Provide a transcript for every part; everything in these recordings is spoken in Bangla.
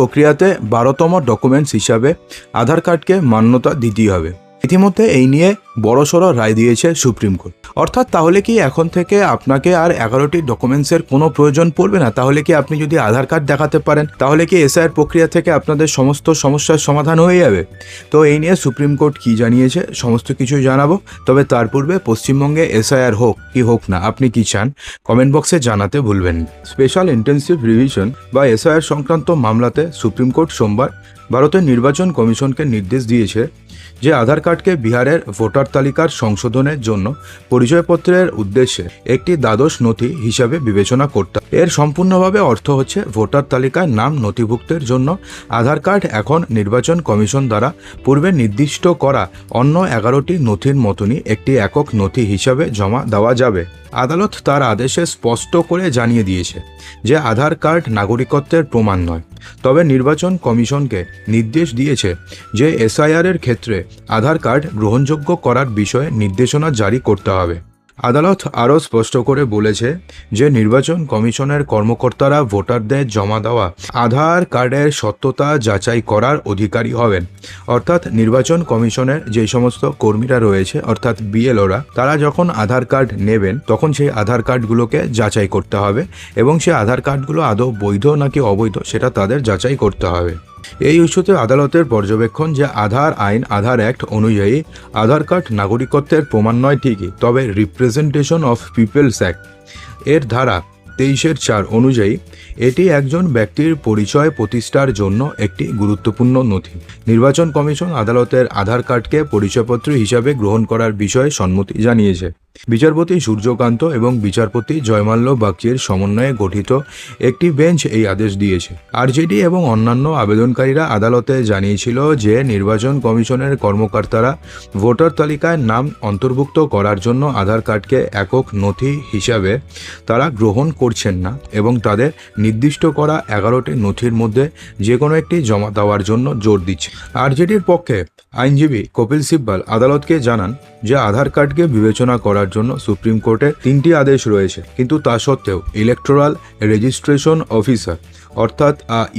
প্রক্রিয়াতে বারোতম ডকুমেন্টস হিসাবে আধার কার্ডকে মান্যতা দিতেই হবে। ইতিমধ্যে এই নিয়ে বড়সড় রায় দিয়েছে সুপ্রিম কোর্ট। অর্থাৎ তাহলে কি এখন থেকে আপনাকে আর এগারোটি ডকুমেন্টসের কোনো প্রয়োজন পড়বে না? তাহলে কি আপনি যদি আধার কার্ড দেখাতে পারেন, তাহলে কি এসআইয়ের প্রক্রিয়া থেকে আপনাদের সমস্ত সমস্যার সমাধান হয়ে যাবে? তো এই নিয়ে সুপ্রিম কোর্ট কি জানিয়েছে সমস্ত কিছুই জানাব। তবে তার পূর্বে পশ্চিমবঙ্গে এসআইআর হোক কি হোক না, আপনি কি চান কমেন্ট বক্সে জানাতে ভুলবেন স্পেশাল ইন্টেন্সিভ রিভিশন বা এসআইআর সংক্রান্ত মামলাতে সুপ্রিম কোর্ট সোমবার ভারতের নির্বাচন কমিশনকে নির্দেশ দিয়েছে যে আধার কার্ডকে বিহারের ভোটার তালিকার সংশোধনের জন্য পরিচয়পত্রের উদ্দেশ্যে একটি দ্বাদশ নথি হিসাবে বিবেচনা করতে এর সম্পূর্ণভাবে অর্থ হচ্ছে ভোটার তালিকায় নাম নথিভুক্তের জন্য আধার কার্ড এখন নির্বাচন কমিশন দ্বারা পূর্বে নির্দিষ্ট করা অন্য এগারোটি নথির মতনই একটি একক নথি হিসাবে জমা দেওয়া যাবে। আদালত তার আদেশে স্পষ্ট করে জানিয়ে দিয়েছে যে আধার কার্ড নাগরিকত্বের প্রমাণ নয়। তবে নির্বাচন কমিশনকে নির্দেশ দিয়েছে যে এসআইআর এর ক্ষেত্রে আধার কার্ড গ্রহণযোগ্য করার বিষয়ে নির্দেশনা জারি করতে হবে। আদালত আরও স্পষ্ট করে বলেছে যে নির্বাচন কমিশনের কর্মকর্তারা ভোটারদের জমা দেওয়া আধার কার্ডের সত্যতা যাচাই করার অধিকারী হবেন। অর্থাৎ নির্বাচন কমিশনের যে সমস্ত কর্মীরা রয়েছে, অর্থাৎ বিএলওরা, তারা যখন আধার কার্ড নেবেন, তখন সেই আধার কার্ডগুলোকে যাচাই করতে হবে এবং সেই আধার কার্ডগুলো আদৌ বৈধ নাকি অবৈধ, সেটা তাদের যাচাই করতে হবে। এই ইস্যুতে আদালতের পর্যবেক্ষণ যে আধার আইন, আধার অ্যাক্ট অনুযায়ী আধার কার্ড নাগরিকত্বের প্রমাণ নয় ঠিকই, তবে রিপ্রেজেন্টেশন অফ পিপলস অ্যাক্ট এর ধারা তেইশের চার অনুযায়ী এটি একজন ব্যক্তির পরিচয় প্রতিষ্ঠার জন্য একটি গুরুত্বপূর্ণ নথি। নির্বাচন কমিশন আদালতের আধার কার্ডকে পরিচয়পত্র হিসাবে গ্রহণ করার বিষয়ে সম্মতি জানিয়েছে। বিচারপতি সূর্যকান্ত এবং বিচারপতি জয়মাল্য বাগচির সমন্বয়ে গঠিত একটি বেঞ্চ এই আদেশ দিয়েছে। আরজেডি এবং অন্যান্য আবেদনকারীরা আদালতে জানিয়েছিল যে নির্বাচন কমিশনের কর্মকর্তারা ভোটার তালিকায় নাম অন্তর্ভুক্ত করার জন্য আধার কার্ডকে একক নথি হিসাবে তারা গ্রহণ করছেন না এবং তাদের নির্দিষ্ট করা এগারোটি নথির মধ্যে যে কোনো একটি জমা দেওয়ার জন্য জোর দিচ্ছে। আরজেডির পক্ষে আইনজীবী কপিল সিব্বাল আদালতকে জানান যে আধার কার্ডকে বিবেচনা করার জন্য সুপ্রিম কোর্টে তিনটি আদেশ রয়েছে। কিন্তু তা সত্ত্বেও ইলেকট্রাল রেজিস্ট্রেশন অফিসার অর্থাৎ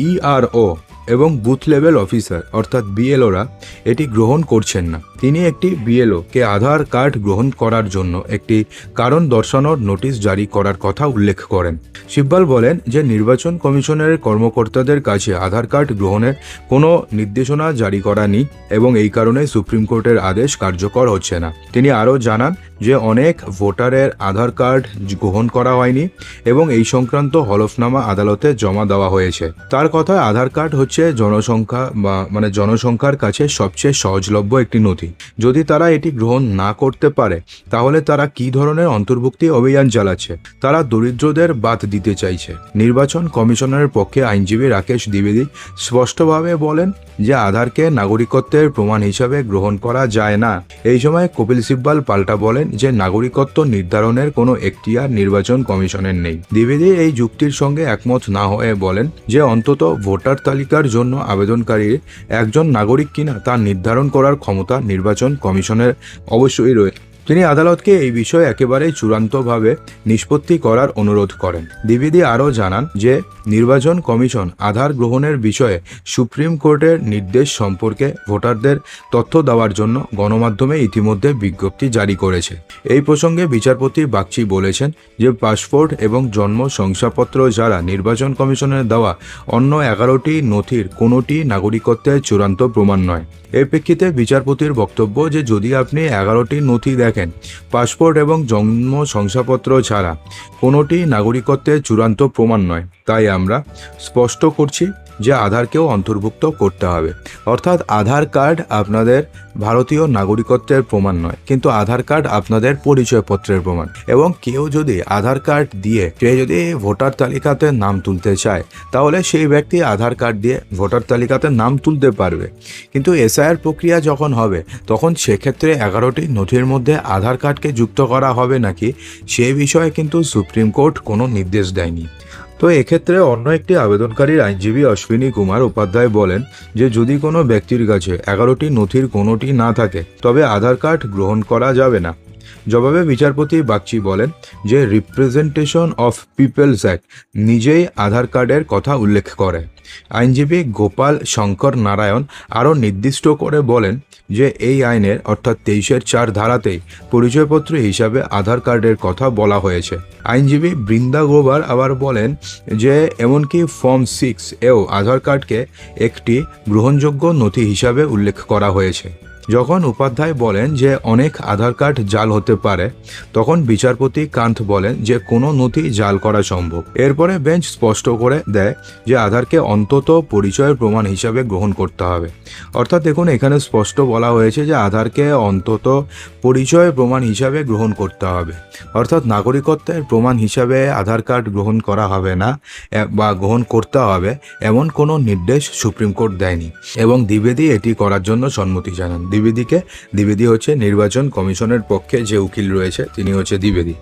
ইআরও এবং বুথ লেভেল অফিসার, অর্থাৎ বিএলওরা এটি গ্রহণ করছেন না। তিনি একটি বিএলও কে আধার কার্ড গ্রহণ করার জন্য একটি কারণ দর্শানোর নোটিশ জারি করার কথা উল্লেখ করেন। সিব্বাল বলেন যে নির্বাচন কমিশনের কর্মকর্তাদের কাছে আধার কার্ড গ্রহণের কোনো নির্দেশনা জারি করা নেই এবং এই কারণে সুপ্রিম কোর্টের আদেশ কার্যকর হচ্ছে না। তিনি আরও জানান যে অনেক ভোটারের আধার কার্ড গ্রহণ করা হয়নি এবং এই সংক্রান্ত হলফনামা আদালতে জমা দেওয়া হয়েছে। তার কথায় আধার কার্ড হচ্ছে জনসংখ্যা বা মানে জনসংখ্যার কাছে সবচেয়ে সহজলভ্য একটি নথি। যদি তারা এটি গ্রহণ না করতে পারে, তাহলে তারা কি ধরনের অন্তর্ভুক্তি অভিযান চালাচ্ছে? তারা দরিদ্রদের বাদ দিতে চাইছে। নির্বাচন কমিশনের পক্ষে আইনজীবী রাকেশ দ্বিবেদী স্পষ্টভাবে বলেন যে আধারকে নাগরিকত্বের প্রমাণ হিসাবে গ্রহণ করা যায় না। এই সময় কপিল সিব্বাল পাল্টা বলেন যে নাগরিকত্ব নির্ধারণের কোনো এখতিয়ার নির্বাচন কমিশনের নেই। দ্বিবেদী এই যুক্তির সঙ্গে একমত না হয়ে বলেন যে অন্তত ভোটার তালিকার জন্য আবেদনকারী একজন নাগরিক কিনা তা নির্ধারণ করার ক্ষমতা নির্বাচন কমিশনের অবশ্যই রয়েছে তিনি আদালতকে এই বিষয়ে একেবারেই চূড়ান্তভাবে নিষ্পত্তি করার অনুরোধ করেন। দ্বিবেদী আরও জানান যে, নির্বাচন কমিশন আধার গ্রহণের বিষয়ে সুপ্রিম কোর্টের নির্দেশ সম্পর্কে ভোটারদের তথ্য দেওয়ার জন্য গণমাধ্যমে ইতিমধ্যে বিজ্ঞপ্তি জারি করেছে। এই প্রসঙ্গে বিচারপতি বাগচি বলেছেন যে, পাসপোর্ট এবং জন্ম শংসাপত্র যারা নির্বাচন কমিশনের দেওয়া অন্য এগারোটি নথির কোনোটি নাগরিকত্বের চূড়ান্ত প্রমাণ নয়। এর প্রেক্ষিতে বিচারপতির বক্তব্য যে, যদি আপনি এগারোটি নথি দেখেন পাসপোর্ট এবং জন্ম শংসাপত্র ছাড়া কোনোটি নাগরিকত্বের চূড়ান্ত প্রমাণ নয়। তাই আমরা স্পষ্ট করছি যে আধারকেও অন্তর্ভুক্ত করতে হবে। অর্থাৎ আধার কার্ড আপনাদের ভারতীয় নাগরিকত্বের প্রমাণ নয়, কিন্তু আধার কার্ড আপনাদের পরিচয়পত্রের প্রমাণ। এবং কেউ যদি আধার কার্ড দিয়ে কেউ যদি ভোটার তালিকাতে নাম তুলতে চায়, তাহলে সেই ব্যক্তি আধার কার্ড দিয়ে ভোটার তালিকাতে নাম তুলতে পারবে। কিন্তু এসআইআর প্রক্রিয়া যখন হবে, তখন সেক্ষেত্রে এগারোটি নথির মধ্যে আধার কার্ডকে যুক্ত করা হবে নাকি, সে বিষয়ে কিন্তু সুপ্রিম কোর্ট কোনো নির্দেশ দেয়নি। তো এক্ষেত্রে অন্য একটি আবেদনকারীর আইনজীবী অশ্বিনী কুমার উপাধ্যায় বলেন যে, যদি কোনো ব্যক্তির কাছে এগারোটি নথির কোনোটি না থাকে, তবে আধার কার্ড গ্রহণ করা যাবে না। জবাবে বিচারপতি বাগচি বলেন যে, রিপ্রেজেন্টেশন অফ পিপলস অ্যাক্ট নিজেই আধার কার্ডের কথা উল্লেখ করে। আইনজীবী গোপাল শঙ্কর নারায়ণ আরও নির্দিষ্ট করে বলেন যে, এই আইনের, অর্থাৎ তেইশের চার ধারাতেই পরিচয়পত্র হিসাবে আধার কার্ডের কথা বলা হয়েছে। আইনজীবী বৃন্দা গোবার আবার বলেন যে, এমনকি ফর্ম সিক্স এও আধার কার্ডকে একটি গ্রহণযোগ্য নথি হিসাবে উল্লেখ করা হয়েছে। যখন উপাধ্যায় বলেন যে অনেক আধার কার্ড জাল হতে পারে, তখন বিচারপতি কান্ত বলেন যে কোনো নথি জাল করা সম্ভব। এরপরে বেঞ্চ স্পষ্ট করে দেয় যে আধারকে অন্তত পরিচয়ের প্রমাণ হিসাবে গ্রহণ করতে হবে। অর্থাৎ দেখুন, এখানে স্পষ্ট বলা হয়েছে যে আধারকে অন্তত পরিচয় প্রমাণ হিসাবে গ্রহণ করতে হবে। অর্থাৎ নাগরিকত্বের প্রমাণ হিসাবে আধার কার্ড গ্রহণ করা হবে না বা গ্রহণ করতে হবে এমন কোনো নির্দেশ সুপ্রিম কোর্ট দেয়নি। এবং দ্বিবেদী এটি করার জন্য সম্মতি জানান। দ্বিবেদীকে। দ্বিবেদী হচ্ছে নির্বাচন কমিশনের পক্ষে যে উকিল রয়েছে, তিনি হচ্ছে দ্বিবেদী।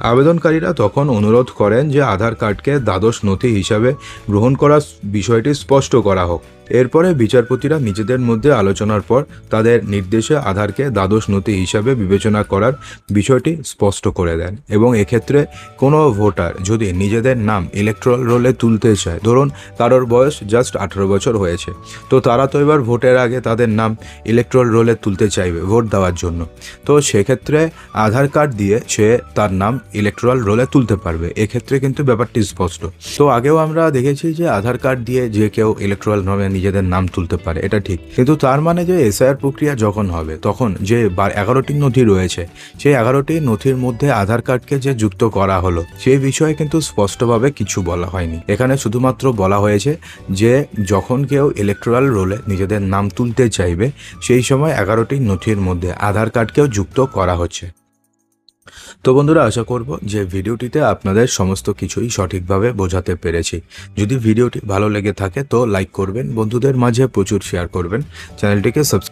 আবেদনকারীরা তখন অনুরোধ করেন যে আধার কার্ডকে দ্বাদশ নথি হিসাবে গ্রহণ করার বিষয়টি স্পষ্ট করা হোক। এরপরে বিচারপতিরা নিজেদের মধ্যে আলোচনার পর তাদের নির্দেশে আধারকে দ্বাদশ নথি হিসাবে বিবেচনা করার বিষয়টি স্পষ্ট করে দেন এবং এক্ষেত্রে কোনো ভোটার যদি নিজেদের নাম ইলেকট্রাল রোলে তুলতে চায়, ধরুন কারোর বয়স জাস্ট আঠেরো বছর হয়েছে, তো তারা তো এবার ভোটের আগে তাদের নাম ইলেকট্রাল রোলে তুলতে চাইবে ভোট দেওয়ার জন্য। তো সেক্ষেত্রে আধার কার্ড দিয়ে সে তার নাম ইলেকট্রাল রোলে তুলতে পারবে, এক্ষেত্রে কিন্তু ব্যাপারটি স্পষ্ট। তো আগেও আমরা দেখেছি যে আধার কার্ড দিয়ে যে কেউ ইলেকট্রাল নামে নিজেদের নাম তুলতে পারে, এটা ঠিক। কিন্তু তার মানে যে এসআইআর প্রক্রিয়া যখন হবে, তখন যে এগারোটি নথি রয়েছে, সেই এগারোটি নথির মধ্যে আধার কার্ডকে যে যুক্ত করা হলো সেই বিষয়ে কিন্তু স্পষ্টভাবে কিছু বলা হয়নি। এখানে শুধুমাত্র বলা হয়েছে যে যখন কেউ ইলেকট্রাল রোলে নিজেদের নাম তুলতে চাইবে, সেই সময় এগারোটি নথির মধ্যে আধার কার্ডকেও যুক্ত করা হচ্ছে। তো বন্ধুরা, আশা করব যে ভিডিওটিতে আপনাদের সমস্ত কিছুই সঠিকভাবে বোঝাতে পেরেছি। যদি ভিডিওটি ভালো লেগে থাকে তো লাইক করবেন, বন্ধুদের মাঝে প্রচুর শেয়ার করবেন। চ্যানেলটিকে সাবস্ক্রাইব